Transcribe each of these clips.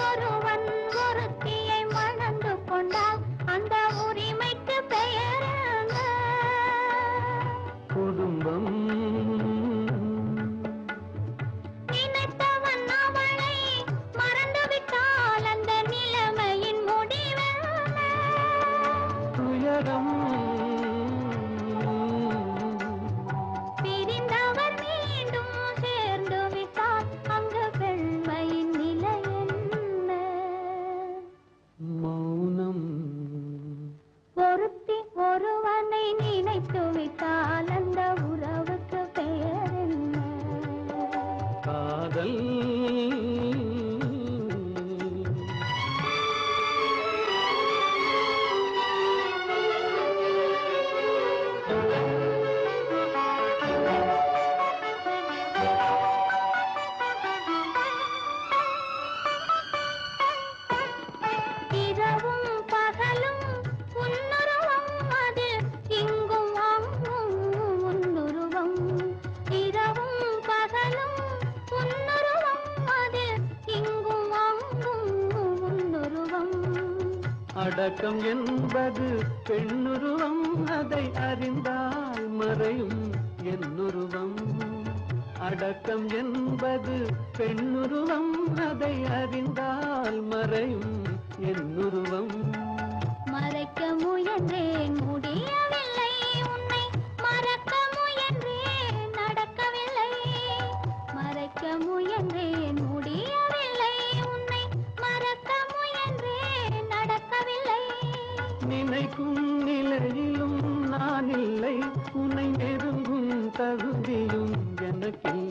amor அடக்கம் என்பது பெண்ணுருவம். அதை அறிந்தால் மறையும் என்னுருவம். அடக்கம் என்பது பெண்ணுருவம். அதை அறிந்தால் மறையும் என்னுருவம். மறைக்க முயன்றேன் முடியவில்லை. தகுதியும் எனக்கு.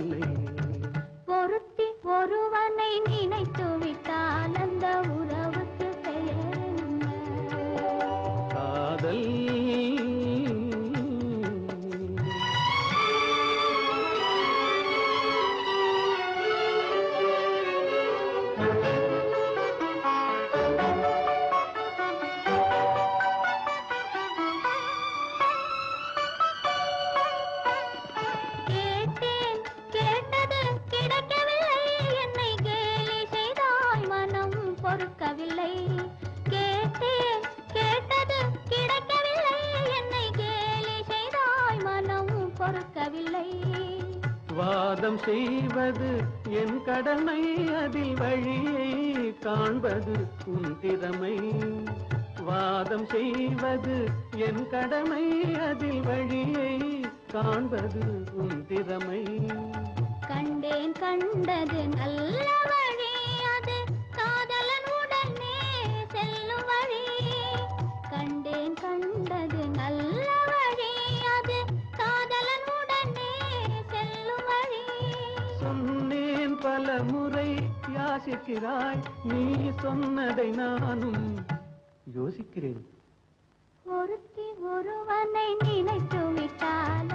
பொறுக்கவில்லை கேட்டேன் கேட்டது கிடைக்கவில்லை. என்னை கேலி செய்தாய் மனம் பொறுக்கவில்லை. வாதம் செய்வது என் கடமை அதில் வழியை காண்பது உன் திறமை. வாதம் செய்வது என் கடமை அதில் வழியை காண்பது உன் திறமை. கண்டேன் கண்டது நல்ல பிரகாசிக்கிறாய் நீ சொன்னதை நானும் யோசிக்கிறேன். ஒருத்தி ஒருவனை நினைத்து விட்டால்